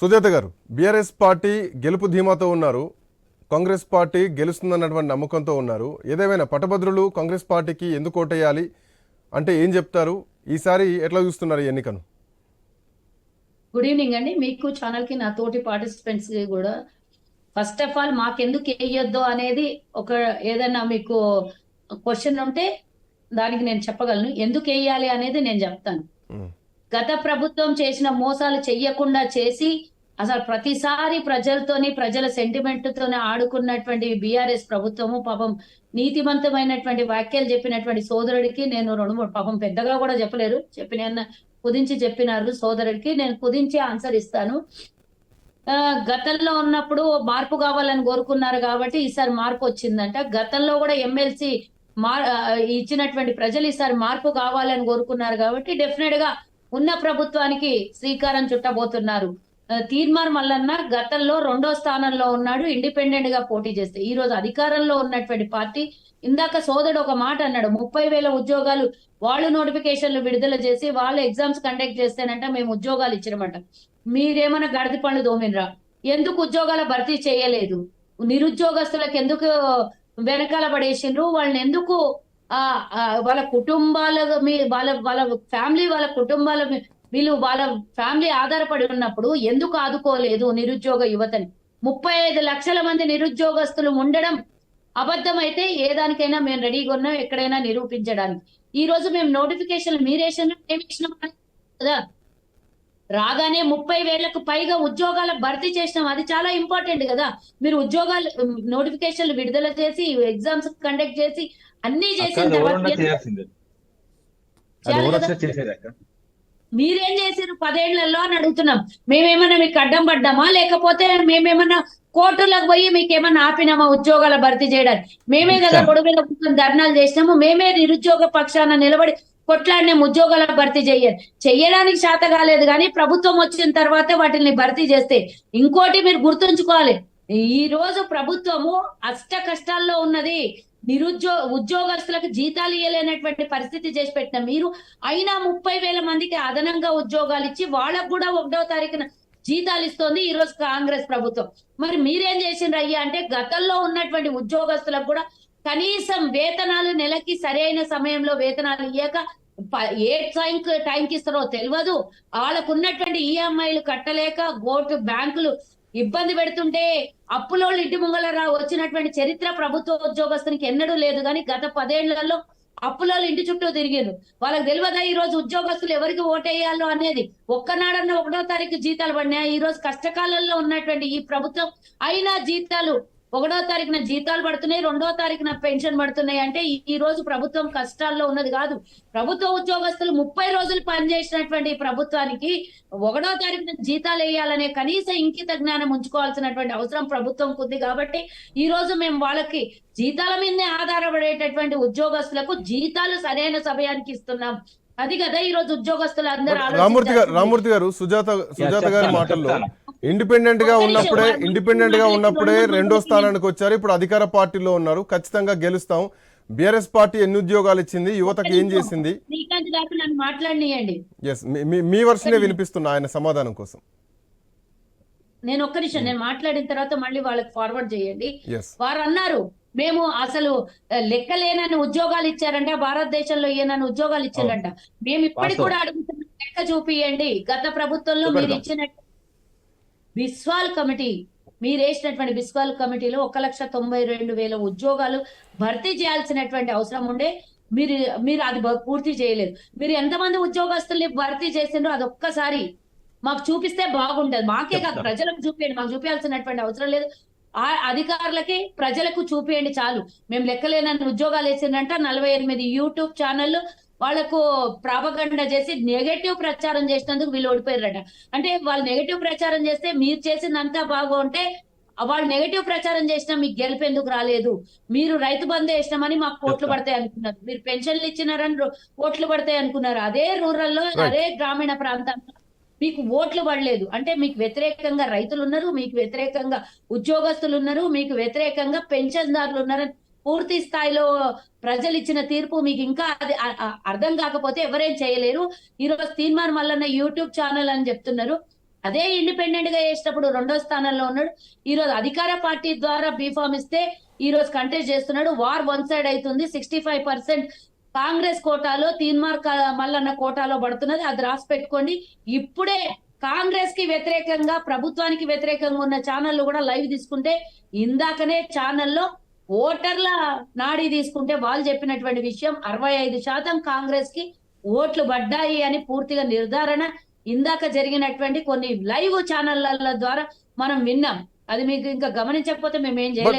సుజాత గారు BRS party గెలుపు ధీమాతో ఉన్నారు కాంగ్రెస్ పార్టీ గెలుస్తుందన్నటువంటి నమ్మకంతో ఉన్నారు. ఏదేమైనా పట్టభద్రులు కాంగ్రెస్ పార్టీకి ఎందుకు ఓటేయాలి? అంటే ఏం చెప్తారు? ఈసారి ఎట్లా చూస్తున్నారు ఎన్నికను? గుడ్ ఈవినింగ్ అండి. మీకు ఛానల్కి నా తోటి పార్టిసిపెంట్స్ కూడా ఫస్ట్ ఆఫ్ ఆల్ మాకెందుకు వేయొద్దు అనేది ఒక ఏదైనా మీకు క్వశ్చన్ ఉంటే దానికి నేను చెప్పగలను. ఎందుకు వేయాలి అనేది నేను చెప్తాను. గత ప్రభుత్వం చేసిన మోసాలు చెయ్యకుండా చేసి అసలు ప్రతిసారి ప్రజలతోని ప్రజల సెంటిమెంట్ తోని ఆడుకున్నటువంటి బీఆర్ఎస్ ప్రభుత్వము పాపం నీతివంతమైనటువంటి వ్యాఖ్యలు చెప్పినటువంటి సోదరుడికి నేను రెండు మూడు పాపం పెద్దగా కూడా చెప్పలేరు. చెప్పిన కుదించి చెప్పినారు సోదరుడికి. నేను కుదించి ఆన్సర్ ఇస్తాను. ఆ, గతంలో ఉన్నప్పుడు మార్పు కావాలని కోరుకున్నారు కాబట్టి ఈసారి మార్పు వచ్చిందంట. గతంలో కూడా ఎమ్మెల్సీ మార్ ఇచ్చినటువంటి ప్రజలు ఈసారి మార్పు కావాలని కోరుకున్నారు కాబట్టి డెఫినెట్గా ఉన్న ప్రభుత్వానికి శ్రీకారం చుట్టబోతున్నారు. తీర్మార్ మల్లన్న గతంలో రెండో స్థానంలో ఉన్నాడు ఇండిపెండెంట్గా పోటీ చేస్తే. ఈ రోజు అధికారంలో ఉన్నటువంటి పార్టీ ఇందాక సోదరుడు ఒక మాట అన్నాడు ముప్పై వేల ఉద్యోగాలు వాళ్ళు నోటిఫికేషన్లు విడుదల చేసి వాళ్ళు ఎగ్జామ్స్ కండక్ట్ చేస్తేనంట మేము ఉద్యోగాలు ఇచ్చినమాట మీరేమన్నా గడిది పనులు దోమినరా? ఎందుకు ఉద్యోగాల భర్తీ చేయలేదు? నిరుద్యోగస్తులకు ఎందుకు వెనకాల పడేసిండ్రు? వాళ్ళని ఎందుకు వాళ్ళ కుటుంబాల మీ వాళ్ళ వాళ్ళ ఫ్యామిలీ వాళ్ళ కుటుంబాల వీళ్ళు వాళ్ళ ఫ్యామిలీ ఆధారపడి ఉన్నప్పుడు ఎందుకు ఆదుకోలేదు నిరుద్యోగ యువతని? ముప్పై ఐదు లక్షల మంది నిరుద్యోగస్తులు ఉండడం అబద్ధమైతే ఏ దానికైనా మేము రెడీగా ఉన్నాం ఎక్కడైనా నిరూపించడానికి. ఈ రోజు మేము నోటిఫికేషన్ మీరేసిన కదా? రాగానే ముప్పై వేలకు పైగా ఉద్యోగాల భర్తీ చేసినాం. అది చాలా ఇంపార్టెంట్ కదా. మీరు ఉద్యోగాలు నోటిఫికేషన్లు విడుదల చేసి ఎగ్జామ్స్ కండక్ట్ చేసి అన్ని చేసిన తర్వాత మీరేం చేసారు పదేళ్ళలో అని అడుగుతున్నాం. మేమేమన్నా మీకు అడ్డం పడ్డామా? లేకపోతే మేమేమన్నా కోర్టులకు పోయి మీకు ఏమన్నా ఆపినామా ఉద్యోగాల భర్తీ చేయడానికి? మేమే కదా ఇచ్చాం. గొడవ మీద కూర్చొని ధర్నాలు చేసినాము. మేమే నిరుద్యోగ పక్షాన నిలబడి కొట్లాడిన ఉద్యోగాల భర్తీ చెయ్యాలి చెయ్యడానికి శాత కాలేదు కానీ ప్రభుత్వం వచ్చిన తర్వాత వాటిని భర్తీ చేస్తే. ఇంకోటి మీరు గుర్తుంచుకోవాలి. ఈ రోజు ప్రభుత్వము అష్ట కష్టాల్లో ఉన్నది. నిరుద్యోగ ఉద్యోగస్తులకు జీతాలు ఇవ్వలేనటువంటి పరిస్థితి చేసి పెట్టిన మీరు అయినా ముప్పై వేల మందికి అదనంగా ఉద్యోగాలు ఇచ్చి వాళ్ళకు కూడా ఒకటో తారీఖున జీతాలు ఇస్తోంది ఈ రోజు కాంగ్రెస్ ప్రభుత్వం. మరి మీరేం చేసిండ్రు అయ్యా? అంటే గతంలో ఉన్నటువంటి ఉద్యోగస్తులకు కూడా కనీసం వేతనాలు నెలకి సరైన సమయంలో వేతనాలు ఇయ్యక ప- ఏ టైంకి టైంకి ఇస్తారో తెలియదు వాళ్ళకు ఉన్నటువంటి ఈఎంఐలు కట్టలేక గోటు బ్యాంకులు ఇబ్బంది పెడుతుంటే అప్పులోళ్ళు ఇంటి ముంగల రా వచ్చినటువంటి చరిత్ర ప్రభుత్వ ఉద్యోగస్తునికి ఎన్నడూ లేదు. కానీ గత పదేళ్ళలో అప్పులోళ్ళు ఇంటి చుట్టూ తిరిగారు వాళ్ళకి తెలియదా ఈ రోజు ఉద్యోగస్తులు ఎవరికి ఓటేయాలో అనేది? ఒక్కనాడన్న ఒకటో తారీఖు జీతాలు పడినాయి? ఈ రోజు కష్టకాలంలో ఉన్నటువంటి ఈ ప్రభుత్వం అయినా జీతాలు ఒకటో తారీఖున జీతాలు పడుతున్నాయి రెండో తారీఖున పెన్షన్ పడుతున్నాయి అంటే ఈ- రోజు ప్రభుత్వం కష్టాల్లో ఉన్నది కాదు ప్రభుత్వ ఉద్యోగస్తులు ముప్పై రోజులు పనిచేసినటువంటి ప్రభుత్వానికి ఒకటో తారీఖున జీతాలు వేయాలనే కనీస ఇంకిత జ్ఞానం ఉంచుకోవాల్సినటువంటి అవసరం ప్రభుత్వం ఉంది కాబట్టి ఈ రోజు మేము వాళ్ళకి జీతాల మీదనే ఆధారపడేటటువంటి ఉద్యోగస్తులకు జీతాలు సరైన సమయానికి ఇస్తున్నాం అది కదా ఈ రోజు ఉద్యోగస్తులు అందరూ రామూర్తి గారు. రామూర్తి గారు సుజాత సుజాత గారి మాటల్లో. ఇండిపెండెంట్గా ఉన్నప్పుడే ఇండిపెండెంట్గా ఉన్నప్పుడే రెండు స్థానానికి వచ్చారు. ఇప్పుడు అధికార పార్టీలో ఉన్నారు. ఖచ్చితంగా గెలుస్తాం. బీఆర్ఎస్ పార్టీ ఎన్ని ఉద్యోగాలు ఇచ్చింది యువతకు ఏం చేసింది? ఎస్ మీ వర్షనే వినిపిస్తున్నా ఆయన సమాధానం కోసం. నేను ఒక్క నిమిషం నేను మాట్లాడిన తర్వాత మళ్ళీ వాళ్ళకి ఫార్వర్డ్ చేయండి. వారు అన్నారు మేము అసలు లెక్కలేనని ఉద్యోగాలు ఇచ్చారంట భారతదేశంలో ఈయనని ఉద్యోగాలు ఇచ్చారంట. మేము ఇప్పటికి. కూడా అడుగుతున్నాం లెక్క చూపియండి. గత ప్రభుత్వంలో మీరు చూపెడదాం. బిస్వాల్ కమిటీ మీరు వేసినటువంటి బిస్వాల్ కమిటీలో ఒక లక్ష తొంభై రెండు వేల ఉద్యోగాలు భర్తీ చేయాల్సినటువంటి అవసరం ఉండే మీరు మీరు అది పూర్తి చేయలేదు. మీరు ఎంతమంది ఉద్యోగస్తుల్ని భర్తీ చేసిండ్రో అది ఒక్కసారి మాకు చూపిస్తే బాగుంటది మాకే కాదు. ప్రజలకు చూపించండి మాకు చూపించాల్సినటువంటి అవసరం లేదు. ఆ అధికారులకి ప్రజలకు చూపియండి చాలు. మేము లెక్కలేనన్ని ఉద్యోగాలు వేసిందంట నలభై ఎనిమిది యూట్యూబ్ ఛానళ్ళు వాళ్ళకు ప్రాపగండ చేసి నెగటివ్ ప్రచారం చేసినందుకు వీళ్ళు ఓడిపోయారట. అంటే వాళ్ళు నెగటివ్ ప్రచారం చేస్తే మీరు చేసిందంతా బాగుంటే వాళ్ళు నెగటివ్ ప్రచారం చేసినా మీకు గెలుపు ఎందుకు రాలేదు? మీరు రైతు బంధు వేసినామని మాకు ఓట్లు. పడతాయి అనుకున్నారు. మీరు పెన్షన్లు ఇచ్చినారని ఓట్లు పడతాయి అనుకున్నారు. అదే రూరల్లో. అదే గ్రామీణ ప్రాంతాల్లో మీకు ఓట్లు పడలేదు. అంటే మీకు వ్యతిరేకంగా రైతులు ఉన్నారు మీకు వ్యతిరేకంగా ఉద్యోగస్తులు ఉన్నారు మీకు వ్యతిరేకంగా పెన్షన్దారులు ఉన్నారు పూర్తి స్థాయిలో ప్రజలు ఇచ్చిన తీర్పు మీకు ఇంకా అది అర్థం కాకపోతే ఎవరేం చేయలేరు. ఈరోజు తీర్మాన్ మల్లన్న యూట్యూబ్ ఛానల్ అని చెప్తున్నారు. అదే ఇండిపెండెంట్గా చేసినప్పుడు రెండో స్థానంలో ఉన్నాడు. ఈ రోజు అధికార పార్టీ ద్వారా బీఫామ్ ఇస్తే ఈ రోజు కంటెస్ట్ చేస్తున్నాడు. వార్ వన్ సైడ్ అవుతుంది. సిక్స్టీ ఫైవ్ పర్సెంట్ కాంగ్రెస్ కోటాలో తీన్మార్ మల్లన్న కోటాలో పడుతున్నది. అది రాసి పెట్టుకోండి. ఇప్పుడే కాంగ్రెస్కి వ్యతిరేకంగా ప్రభుత్వానికి వ్యతిరేకంగా ఉన్న ఛానళ్ళు కూడా లైవ్ తీసుకుంటే ఇందాకనే ఛానల్లో ఓటర్ల నాడి తీసుకుంటే వాళ్ళు చెప్పినటువంటి విషయం అరవై ఐదు శాతం కాంగ్రెస్కి ఓట్లు పడ్డాయి అని పూర్తిగా నిర్ధారణ. ఇందాక జరిగినటువంటి కొన్ని లైవ్ ఛానళ్ళ ద్వారా మనం విన్నాం. అది మీకు ఇంకా గమనించకపోతే మేము ఏం బట్